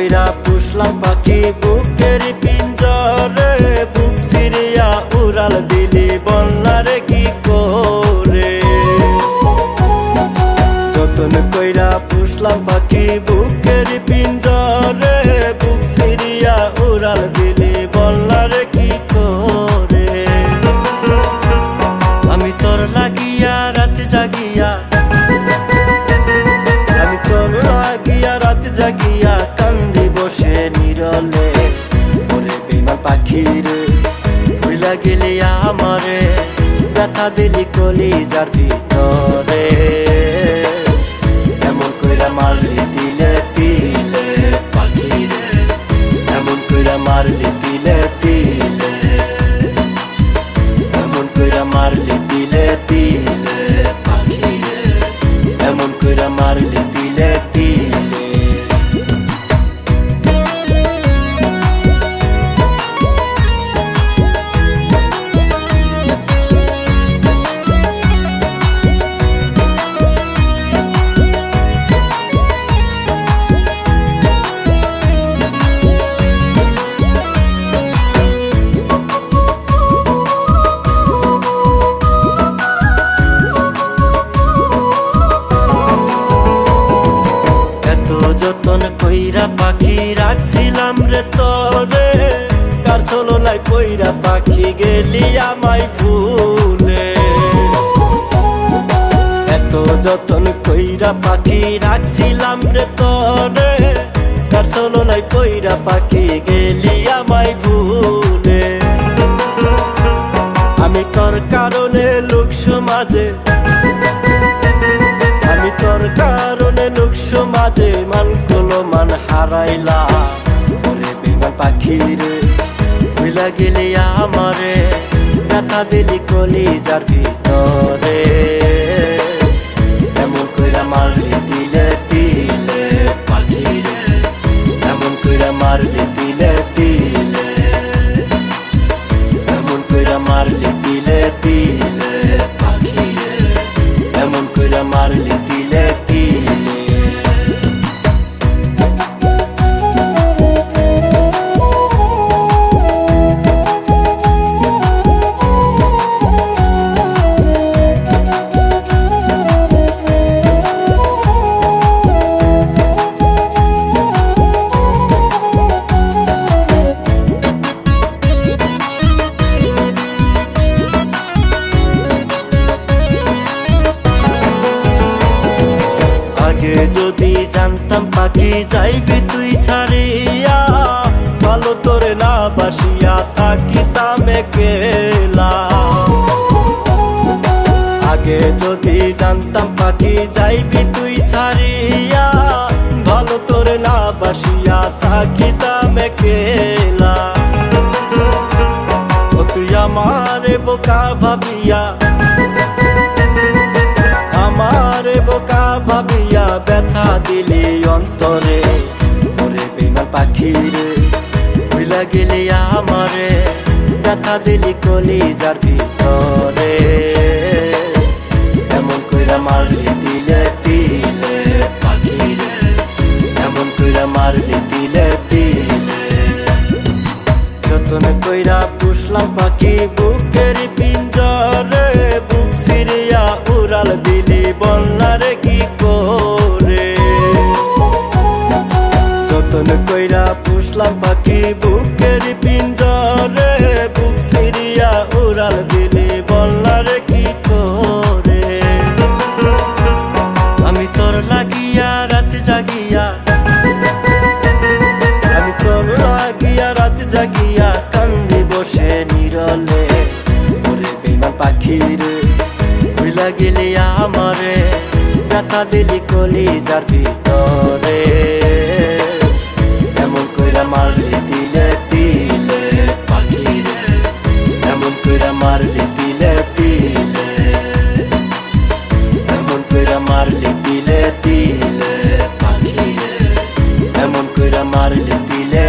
কইরা পুষলাম পাখি, বুকের পিঞ্জরে বুক সিরিয়া উড়াল দিলি বন্যারে কি করে? যতন কইরা পুষলাম পাখি, বুকের পিঞ্জরে বুক সিরিয়া উড়াল দিলি বন্যারে কি করে? আমি তোর লাগিয়া রাত জাগিয়া, আমি তোর লাগিয়া রাত জাগিয়া নিরলে ওরে বিমা পাখি ভুলা গেলি আমারে ব্যথা দিলি কলি যার কইরা পাখি গেলি আমায় ভুলে। এত যতন কইরা পাখি রাখছিলাম রে তরে কার চলো কইরা পাখি গেলি আমায় ভুলে। আমি তোর কারণে লোক সমাজে, আমি তোর কারণে লোক সমাজে মান কলো মান হারাইলা ওরে পাখি রে ভুলা গেলে দিলি কলি যার ভিতরে। আগে যদি জানতাম পাখি যাইবি তুই ছাড়িয়া, ভালো তোরে না বাসিয়া থাকিতাম কেলা আগে যদি জানতাম পাখি যাইবি তুই ছাড়িয়া, ভালো তোরে না বাসিয়া থাকিতাম কেলা ও তুই আমারে বোকা ভাবিয়া বোকা ভাবিয়া ব্যথা দিলি অন্তরে ওরে বিমান পাখি ভুলা গেলি আমারে, ব্যথা দিলি কলি যার ভিতরে। এমন কইরা মারলি দিলে দিলে পাখি রে এমন কইরা মারলি দিলে দিলে। যতন কইরা পুষলাম উড়াল দিলি বন্যার কি করে? যতন কইরা পুষলাম পাখি বুকের পিঞ্জরে ভুলা গেলে আমারে, ব্যথা দিলি কলি যার ভিতরে। এমন কইরা মারলি দিলে দিলে পাখি রে এমন কইরা মারলি দিলে দিলে এমন কইরা মারলি দিলে দিলে পাখি রে এমন কইরা মারলি দিলে